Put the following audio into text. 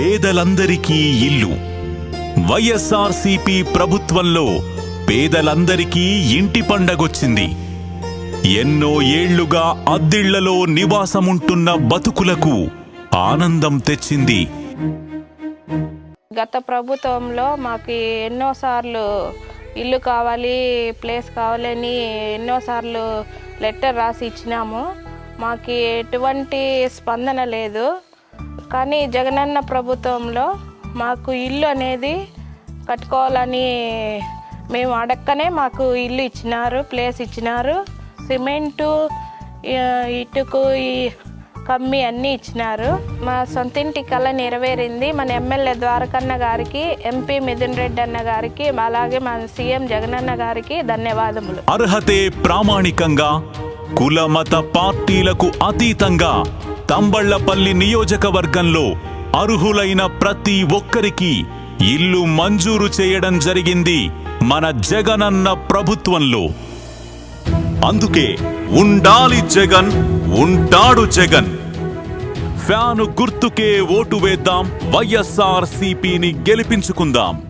పేదలందరికీ ఇల్లు. వైఎస్ఆర్సీపీ ప్రభుత్వంలో పేదలందరికీ ఇంటి పండగొచ్చింది. ఎన్నో ఏళ్ళుగా అద్దిళ్ళలో నివాసముంటున్న బతుకులకు ఆనందం తెచ్చింది. గత ప్రభుత్వంలో మాకు ఎన్నోసార్లు ఇల్లు కావాలి ప్లేస్ కావాలని ఎన్నోసార్లు లెటర్ రాసి ఇచ్చినాము. మాకు ఎటువంటి స్పందన లేదు. కానీ జగనన్న ప్రభుత్వంలో మాకు ఇల్లు అనేది కట్టుకోవాలని మేము అడక్కనే మాకు ఇల్లు ఇచ్చినారు ప్లేస్ ఇచ్చినారు. సిమెంటు ఇటుకు ఈ కమ్మి అన్నీ ఇచ్చినారు. మా సొంతింటి కళ నెరవేరింది. మన ఎమ్మెల్యే ద్వారకన్న గారికి ఎంపీ మిథున్ రెడ్డి అన్న గారికి అలాగే మన సీఎం జగనన్న గారికి ధన్యవాదములు. అర్హతే ప్రామాణికంగా కుల మత పార్టీలకు అతీతంగా తంబళ్ళపల్లి నియోజకవర్గంలో అర్హులైన ప్రతి ఒక్కరికి ఇల్లు మంజూరు చేయడం జరిగింది మన జగనన్న ప్రభుత్వంలో. అందుకే ఉండాలి జగన్ ఉంటాడు జగన్. ఫ్యాను గుర్తుకే ఓటు వేద్దాం వైఎస్ఆర్ సిపిని గెలిపించుకుందాం.